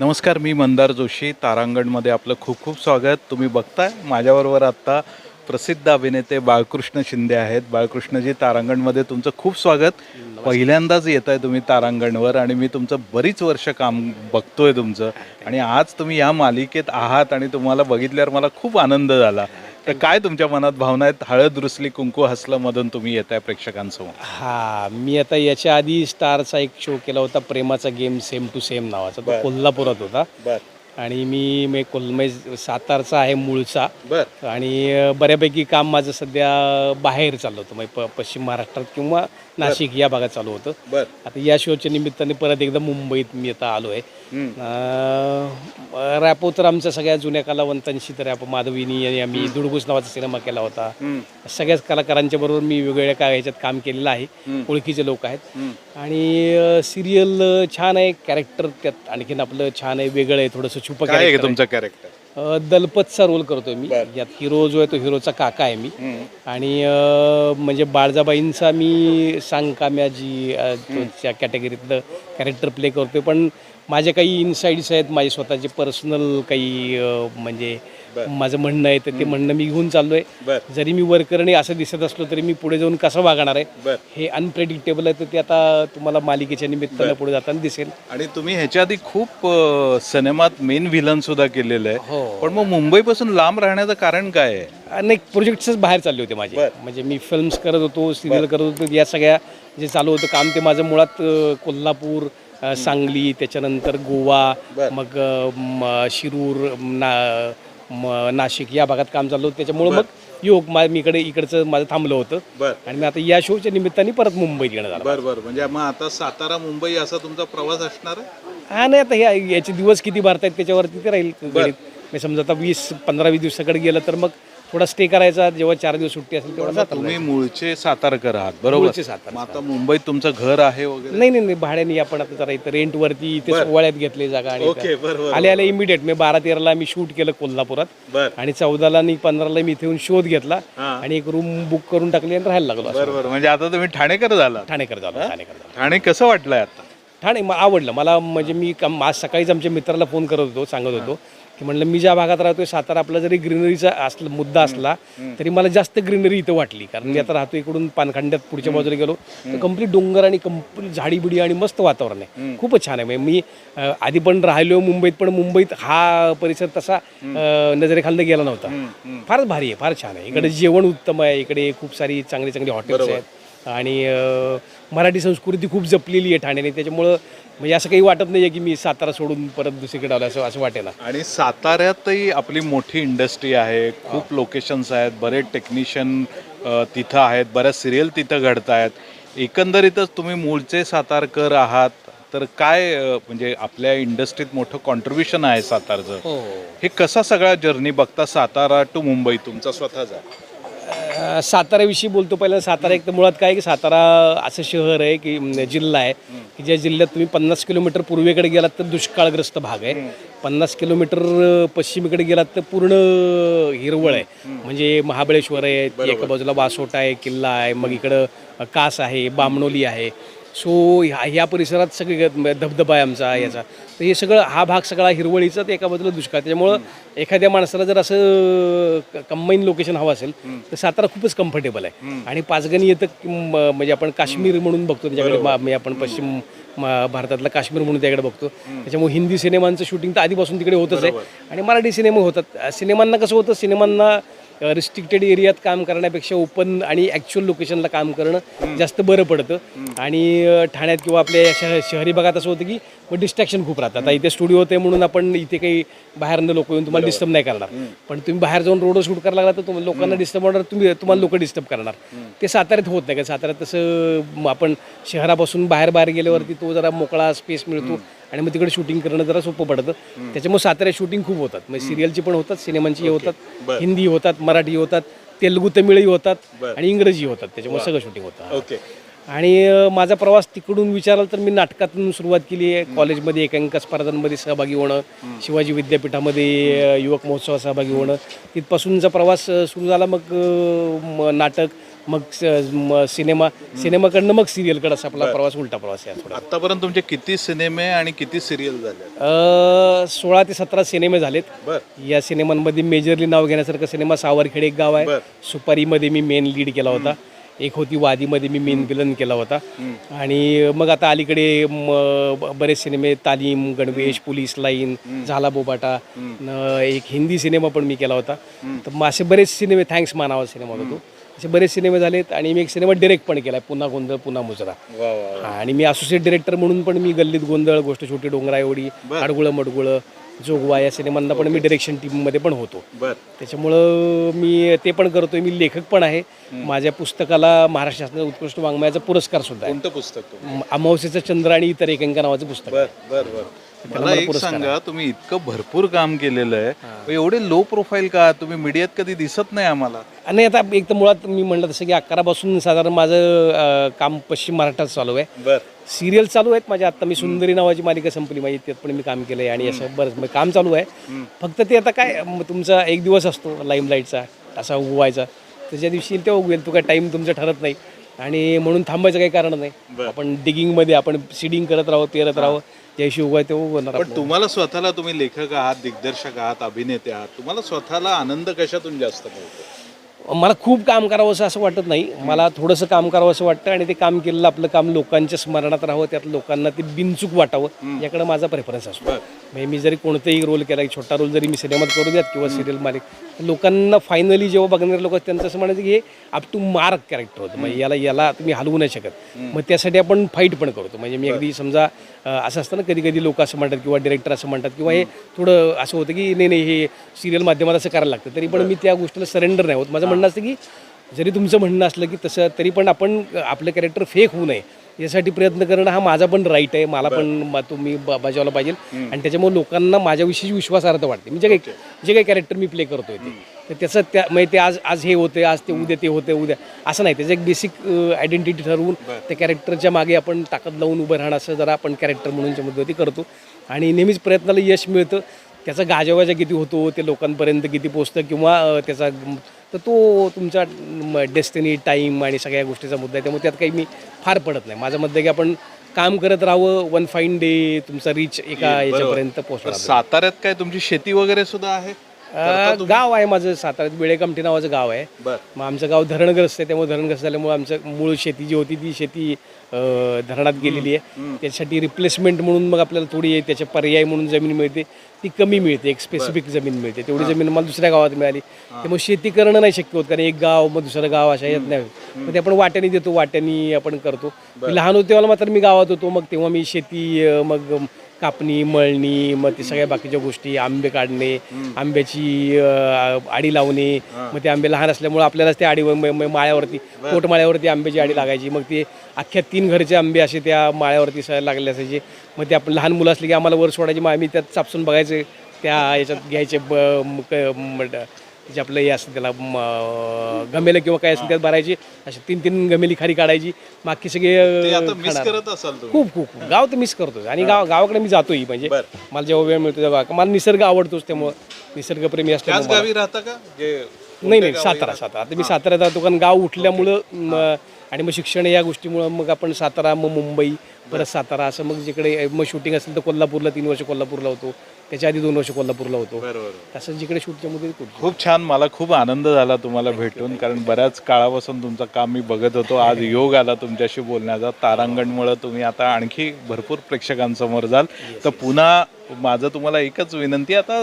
नमस्कार मी मंदार जोशी तारांगणमध्ये आपलं खूप खूप स्वागत. तुम्ही बघताय माझ्याबरोबर आत्ता प्रसिद्ध अभिनेते बाळकृष्ण शिंदे आहेत. बाळकृष्णजी तारांगणमध्ये तुमचं खूप स्वागत. पहिल्यांदाच येत आहे तुम्ही तारांगणवर आणि मी तुमचं बरीच वर्ष काम बघतोय तुमचं. आणि आज तुम्ही या मालिकेत आहात आणि तुम्हाला बघितल्यावर मला खूप आनंद झाला. तर काय तुमच्या मनात भावना आहेत? हळद रुसली कुंकू हसलं मधून तुम्ही येत आहे प्रेक्षकांसमोर. हा मी आता याच्या आधी स्टारचा एक शो केला होता प्रेमाचा गेम सेम टू सेम नावाचा. तो कोल्हापुरात होता. बर. आणि मी मी कोल म्हणजे सातारचा आहे मूळचा. बर. आणि बऱ्यापैकी काम माझं सध्या बाहेर चाललं होतं. म्हणजे प पश्चिम महाराष्ट्रात किंवा नाशिक या भागात चालू होतं. बर. आता या शोच्या निमित्ताने परत एकदा मुंबईत मी आता आलो आहे रॅपो तर आमच्या सगळ्या जुन्या कलावंतांशी तर रॅपो माधवीनी आणि आम्ही दुडगुस नावाचा सिनेमा केला होता. सगळ्याच कलाकारांच्या बरोबर मी वेगवेगळ्या काय ह्याच्यात काम केलेलं आहे. ओळखीचे लोक आहेत. आणि सिरियल छान आहे. कॅरेक्टर त्यात आणखीन आपलं छान आहे वेगळं आहे थोडंसं छुपं काय आहे कॅरेक्टर तुमचं कॅरेक्टर दलपतचा रोल करतोय मी. यात हिरो जो आहे तो हिरोचा काका आहे मी. आणि अं, म्हणजे बाळजाबाईंचा मी सांगकाम्या जी अं, त्या कॅटेगरीतलं कॅरेक्टर प्ले करतोय. पण माझे काही इनसाईड्स आहेत माझे स्वतःचे पर्सनल काही अं, म्हणजे माझं म्हणणं आहे तर ते म्हणणं मी घेऊन चाललोय. जरी मी वर्करने असं दिसत असलो तरी मी पुढे जाऊन कसं वागणार आहे? हे अनप्रेडिक्टेबल आहे तर ते आता तुम्हाला मालिकेच्या निमित्तानं पुढे जाताना दिसेल. आणि तुम्ही ह्याच्या आधी खूप सिनेमात मेन व्हिलन सुद्धा केलेलं आहे. हो. पण मग मुंबईपासून लांब राहण्याचं कारण काय आहे? अनेक प्रोजेक्ट्सच बाहेर चालले होते माझे. म्हणजे मी फिल्म्स करत होतो सिरियल करत होतो या सगळ्या जे चालू होतं काम ते माझं मुळात कोल्हापूर सांगली त्याच्यानंतर गोवा मग शिरूर ना म, नाशिक या भागात काम चाललं होतं. त्याच्यामुळं मग योग मा मी इकडे इकडचं माझं थांबलं होतं. बर. आणि मी आता या शोच्या निमित्ताने परत मुंबईत येणं झालं बर बर. म्हणजे मग आता सातारा मुंबई असा तुमचा प्रवास असणार आहे? हा नाही आता ह्या याचे दिवस किती भरतायत त्याच्यावरती ते राहील. गणित समजा आता वीस पंधरा वीस दिवसाकडे गेलं तर मग थोडा स्टे करायचा जेव्हा चार दिवस सुट्टी असेल तेव्हा जाता तुम्ही मूळचे सातारकर आहात बरोबर? मूळचे सातारा. मग आता मुंबईत तुमचं घर आहे वगैरे? नाही नाही नाही भाड्याने आपण आता जरा इथं रेंटवरती इथे सोहळ्यात घेतली जागा आणि ओके बरोबर आले आले इमिडिएट मी बारा तेराला मी शूट केलं कोल्हापुरात. बर. आणि चौदाला आणि पंधराला मी इथे येऊन शोध घेतला. हा. आणि एक रूम बुक करून टाकली आणि राहायला लागलो असं. बर बर. म्हणजे आता तुम्ही ठाणेकर झाला ठाणेकर झालो ठाणेकर झालो. ठाणे कसं वाटलंय आता? ठाणे मग आवडलं. मला म्हणजे मी कम- आज सकाळीच आमच्या मित्राला फोन करत होतो सांगत होतो की म्हणलं मी ज्या भागात राहतोय सातारा आपला जरी ग्रीनरीचा असला मुद्दा असला तरी मला जास्त ग्रीनरी इथं वाटली. कारण मी आता राहतो इकडून पानखंड्यात पुढच्या बाजूला गेलो तर कंप्लीट डोंगर आणि कंप्लीट झाडीबिडी आणि मस्त वातावरण आहे. खूपच छान आहे. म्हणजे मी अं, आधी पण राहिलो मुंबईत पण मुंबईत हा परिसर तसा अं, नजरेखालनं गेला नव्हता. फारच भारी आहे फार छान आहे. इकडे जेवण उत्तम आहे. इकडे खूप सारी चांगली चांगली हॉटेल्स आहेत. आणि अं, मराठी संस्कृती खूप जपलेली आहे ठाण्याने. त्याच्यामुळं म्हणजे असं काही वाटत नाही आहे की मी सातारा सोडून परत दुसरीकडे आलो असं असं वाटेल आणि साताऱ्यातही आपली मोठी इंडस्ट्री आहे. खूप लोकेशन्स आहेत. बरेच टेक्निशियन तिथं आहेत. बऱ्याच सिरियल तिथं घडत आहेत एकंदरीतच तुम्ही मूळचे सातारकर आहात. तर काय म्हणजे आपल्या इंडस्ट्रीत मोठं कॉन्ट्रीब्युशन आहे सातारचं? हो. हे कसा सगळा जर्नी बघता सातारा टू मुंबई? तुमचा स्वतःचा. साताऱ्याविषयी बोलतो. पहिला सातारा एक तर मुळात काय की सातारा असं शहर आहे की जिल्हा आहे की ज्या जिल्ह्यात तुम्ही पन्नास किलोमीटर पूर्वेकडे गेलात तर दुष्काळग्रस्त भाग आहे. पन्नास किलोमीटर पश्चिमेकडे गेलात तर पूर्ण हिरवळ आहे. म्हणजे महाबळेश्वर आहे एका बाजूला वासोटा आहे किल्ला आहे मग इकडं कास आहे बामणोली आहे. सो ह्या ह्या परिसरात सगळे धबधबा आहे आमचा याचा. तर हे सगळं हा भाग सगळा हिरवळीचा एका बाजूला दुष्काळ. त्याच्यामुळं एखाद्या माणसाला जर असं कंबाईन लोकेशन हवं असेल तर सातारा खूपच कम्फर्टेबल आहे. आणि पाचगणी येतं म्हणजे आपण काश्मीर म्हणून बघतो त्याच्याकडे म्हणजे आपण पश्चिम भारतातला काश्मीर म्हणून त्याकडे बघतो. त्याच्यामुळे हिंदी सिनेमांचं शूटिंग तर आधीपासून तिकडे होतच आहे. आणि मराठी सिनेमा होतात. सिनेमांना कसं होतं? सिनेमांना रिस्ट्रिक्टेड एरियात काम करण्यापेक्षा ओपन आणि ॲक्च्युअल लोकेशनला काम करणं जास्त बरं पडतं. आणि ठाण्यात किंवा आपल्या शह शहरी भागात असं होतं की मग डिस्ट्रॅक्शन खूप राहतात. आता इथे स्टुडिओ होते म्हणून आपण इथे काही बाहेरनं लोक येऊन तुम्हाला डिस्टर्ब नाही करणार. पण तुम्ही बाहेर जाऊन रोड शूट करायला लागला तर तुम्हाला लोकांना डिस्टर्ब होणार तुम्ही तुम्हाला लोक डिस्टर्ब करणार. ते साताऱ्यात होत नाही. का साताऱ्यात तसं आपण शहरापासून बाहेर बाहेर गेल्यावरती तो जरा मोकळा स्पेस मिळतो. आणि मग तिकडे शूटिंग करणं जरा सोपं पडतं. त्याच्यामुळे साताऱ्यात शूटिंग खूप होतात. म्हणजे सिरियलची पण होतात सिनेमांची होतात हिंदी होतात मराठी होतात तेलुगू तमिळही होतात आणि इंग्रजी होतात. त्याच्यामुळे सगळं शूटिंग होतं. ओके. आणि माझा प्रवास तिकडून विचाराल तर मी नाटकातून सुरुवात केली आहे. कॉलेजमध्ये एकांकिका स्पर्धांमध्ये सहभागी होणं शिवाजी विद्यापीठामध्ये युवक महोत्सवात सहभागी होणं. तिथपासूनचा प्रवास सुरू झाला. मग नाटक मग स- म- सिनेमा सिनेमाकडनं मग सिरियलकडं असा आपला प्रवास उलटा प्रवास आहे थोडा. आतापर्यंत तुमचे किती सिनेमे आणि किती सिरियल झाले? अ, सोळा ते सतरा सिनेमे झालेत. बर. या सिनेमांमध्ये मेजरली नाव घेण्यासारखं सिनेमा सावरखेड एक गाव आहे. सुपारीमध्ये मी मेन लीड केला होता. एक होती वादीमध्ये मी मेन विलन केला होता. आणि मग आता अलीकडे म, ब- बरेच सिनेमे तालीम गणवेश पोलीस लाईन झाला बोबाटा न, एक हिंदी सिनेमा पण मी केला होता. तर मग असे बरेच सिनेमे थँक्स मानावा सिनेमा होता तो. असे बरेच सिनेमे झालेत आणि मी एक सिनेमा डिरेक्ट पण केला पुन्हा गोंधळ पुन्हा मुजरा. वा वा हा, आणि मी असोसिएट डिरेक्टर म्हणून पण मी गल्लीत गोंधळ गोष्ट छोटी डोंगरा एवढी अडगुळं मडगुळं जोगवा या सिनेमांना पण मी डिरेक्शन टीममध्ये पण होतो. बर. त्याच्यामुळं मी ते पण करतोय मी लेखक पण आहे. माझ्या पुस्तकाला महाराष्ट्र शासनाचा उत्कृष्ट वाङ्मयाचा पुरस्कार सुद्धा आहे. कोणतं पुस्तक म- अमावस्येचं चंद्र आणि इतर एकांका नावाचं पुस्तक बर बर बर. मला एक सांगा तुम्ही इतकं भरपूर काम केलेलं आहे. एवढे लो प्रोफाईल का? तुम्ही मीडियात कधी दिसत नाही आम्हाला? आणि आता एक तर मुळात मी म्हणलं तसं की अकरापासून साधारण माझं काम पश्चिम महाराष्ट्रात चालू आहे. बर. सिरियल चालू आहेत माझ्या. आता मी सुंदरी नावाची मालिका संपली. माझी त्यात पण मी काम केलंय आणि असं बरंच म्हणजे काम चालू आहे. फक्त ते आता काय तुमचा एक दिवस असतो लाईमलाईटचा असा उगवायचा. त्याच्या दिवशी तेव्हा उगवेल. तो काय टाईम तुमचा ठरत नाही. आणि म्हणून थांबायचं काही कारण नाही. आपण डिगिंगमध्ये आपण सीडिंग करत राहू पेरत राहू. दिवशी उगवाय तेव्हा उगवणार पण तुम्हाला स्वतःला तुम्ही लेखक आहात दिग्दर्शक आहात अभिनेते आहात तुम्हाला स्वतःला आनंद कशातून जास्त मिळतो? मला खूप काम करावं असं असं वाटत नाही. मला थोडंसं काम करावं असं वाटतं आणि ते काम केलेलं आपलं काम लोकांच्या स्मरणात राहावं त्यात लोकांना ते बिनचूक वाटावं याकडे माझा प्रेफरन्स असतो. म्हणजे मी जरी कोणताही रोल केला एक छोटा रोल जरी मी सिनेमात करू द्यात किंवा सिरियल मालिक लोकांना फायनली जेव्हा बघणारे लोक त्यांचं असं म्हणायचं की हे अप टू मार्क कॅरेक्टर होतं. म्हणजे याला याला तुम्ही हलवू नाही शकत. मग त्यासाठी आपण फाईट पण करतो. म्हणजे मी अगदी समजा असं असतं ना कधी कधी लोक असं म्हणतात किंवा डिरेक्टर असं म्हणतात किंवा हे थोडं असं होतं की नाही नाही हे सिरियल माध्यमात असं करायला लागतं. तरी पण मी त्या गोष्टीला सरेंडर नाही होत. माझं म्हणणं असतं की जरी तुमचं म्हणणं असलं की तसं तरी पण आपण आपलं कॅरेक्टर फेक होऊ नये. यासाठी प्रयत्न करणं हा माझा पण राईट आहे. मला पण तुम्ही बजावला पाहिजे. आणि त्याच्यामुळे लोकांना माझ्याविषयी विश्वासार्हता वाटते मी जे काही जे काही कॅरेक्टर मी प्ले करतोय ते. तर त्याचं त्या म्हणजे ते आज आज हे होते आज ते उद्या ते होते उद्या. असं नाही. त्याचं एक बेसिक आयडेंटिटी ठरवून त्या कॅरेक्टरच्या मागे आपण ताकद लावून उभं राहणं असं जरा आपण कॅरेक्टर म्हणूनच्या मुद्द्यावरती करतो. आणि नेहमीच प्रयत्नाला यश मिळतं. त्याचा गाजावाजा किती होतो ते लोकांपर्यंत किती पोचतं किंवा त्याचा तर तो तुमचा डेस्टिनी टाईम आणि सगळ्या गोष्टीचा मुद्दा आहे. त्यामुळे त्यात काही मी फार पडत नाही. माझं मत आहे की आपण काम करत राहावं वन फाईन डे तुमचा रीच एका याच्यापर्यंत पोहोचणार साताऱ्यात काय तुमची शेती वगैरे सुद्धा आहे? अं, गाव आहे माझं साताऱ्यात बेळेकामठी नावाचं गाव आहे. बर. मग आमचं गाव धरणग्रस्त आहे त्यामुळे धरणग्रस्त झाल्यामुळे आमचं मूळ शेती जी होती ती शेती अं, धरणात गेलेली आहे. त्याच्यासाठी रिप्लेसमेंट म्हणून मग आपल्याला थोडी त्याचे पर्याय म्हणून जमीन मिळते ती कमी मिळते एक स्पेसिफिक जमीन मिळते. तेवढी जमीन मला दुसऱ्या गावात मिळाली. त्यामुळे शेती करणं नाही शक्य होत कारण एक गाव मग दुसरं गाव अशा येत नाही. मग ते आपण वाट्याने देतो वाट्यानी आपण करतो. मी लहान होतो तेव्हा मात्र मी गावात होतो मग तेव्हा मी शेती अं, मग कापणी मळणी मग ते सगळ्या बाकीच्या गोष्टी आंबे काढणे आंब्याची अं, आडी लावणे मग ते आंबे लहान असल्यामुळे आपल्यालाच म- म- माळ्यावरती पोटमाळ्यावरती आंब्याची आडी लागायची. मग ते अख्ख्या तीन घरचे आंबे असे त्या माळ्यावरती स- लागले असायचे. मग ते आपण लहान मुलं असले की आम्हाला वर सोडायची. मग आम्ही त्यात चापसून बघायचे त्या याच्यात घ्यायचे ब- म- क- म- ड- जे आपलं हे असतं त्याला गमेलं किंवा काय असेल त्यात भरायची अशी तीन तीन गमेली खाली काढायची बाकी सगळे ते अं, आता मिस करत असाल तुम्ही. खूप खूप खूप. गाव तर मिस करतो आणि गाव गावाकडे मी जातोही म्हणजे मला जेव्हा वेळ मिळतो तेव्हा. मला निसर्ग आवडतोच त्यामुळं. निसर्गप्रेमी त्याच असल्यामुळे गावी राहता का? जे नाही नाही सातारा सातारा. आता मी साताऱ्यात राहतो कारण गाव उठल्यामुळं म, आणि मग शिक्षण या गोष्टीमुळं मग आपण सातारा मग मुंबई परत सातारा असं मग जिकडे मग शूटिंग असेल तर कोल्हापूरला तीन वर्ष कोल्हापूरला होतो. त्याच्या आधी दोन वर्ष कोल्हापूरला होतो. बरोबर असं जिकडे शूटच्या मध्ये खूप छान. मला खूप आनंद झाला तुम्हाला भेटून. कारण बऱ्याच काळापासून तुमचं काम मी बघत होतो. आज योग आला तुमच्याशी बोलण्याचा. तारांगणमुळं तुम्ही आता आणखी भरपूर प्रेक्षकांसमोर जाल. तर पुन्हा माझं तुम्हाला एकच विनंती आता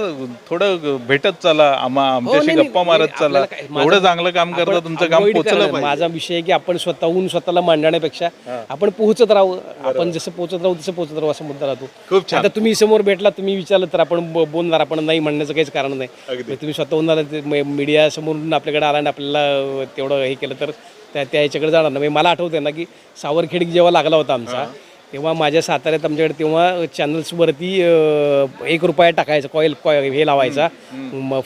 थोडं भेटत चला आम्हा आमच्याशी नाही, नाही, गप्पा मारत चला. एवढं चांगलं काम करता तुमचं काम पोचलं. पाहिजे. माझा विषय आहे की आपण स्वतःहून स्वतःला मांडण्यापेक्षा आपण पोहोचत राहू. आपण जसं पोहोचत राहू तसं पोहोचत राहू असा मुद्दा राहतो. खूप आता तुम्ही समोर भेटला तुम्ही विचारलं तर आपण बोलणार आपण नाही म्हणण्याचं काहीच कारण नाही. म्हणजे तुम्ही स्वतःहून आला मीडिया समोरून आपल्याकडे आला आणि आपल्याला तेवढं हे केलं तर त्या त्या याच्याकडे जाणार नाही. म्हणजे मला आठवते ना की सावरखेड जेव्हा लागला होता आमचा तेव्हा माझ्या साताऱ्यात आमच्याकडे तेव्हा चॅनल्सवरती एक रुपया टाकायचा कॉईल कॉय हे लावायचा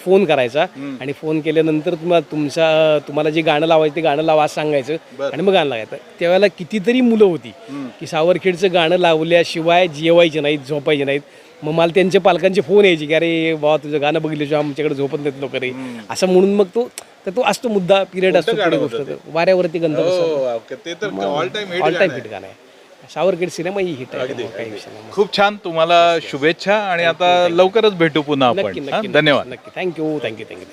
फोन करायचा आणि फोन केल्यानंतर तुम्हाला तुमचा तुम्हाला जे गाणं लावायचं ते गाणं लावा असं सांगायचं आणि मग गाणं लागायचं. त्यावेळेला कितीतरी मुलं होती की सावरखेडचं गाणं लावल्याशिवाय जेवायचे नाहीत झोपायचे नाहीत. मग मला त्यांच्या पालकांचे फोन यायचे की अरे बाबा तुझं गाणं बघितल्याशिवाय आमच्याकडे झोपत नाहीत लोक रे. असं म्हणून मग तो तर तो असतो मुद्दा पिरियड असतो. वाऱ्यावरती तर ऑल टाइम हिट गाणं आहे. किड सिनेमा ही हिट आहे. त्यामुळे काही विषय नाही खूप छान तुम्हाला शुभेच्छा आणि आता लवकरच भेटू पुन्हा नक्की आपण हा, नक्की धन्यवाद. नक्की. Thank you thank you thank you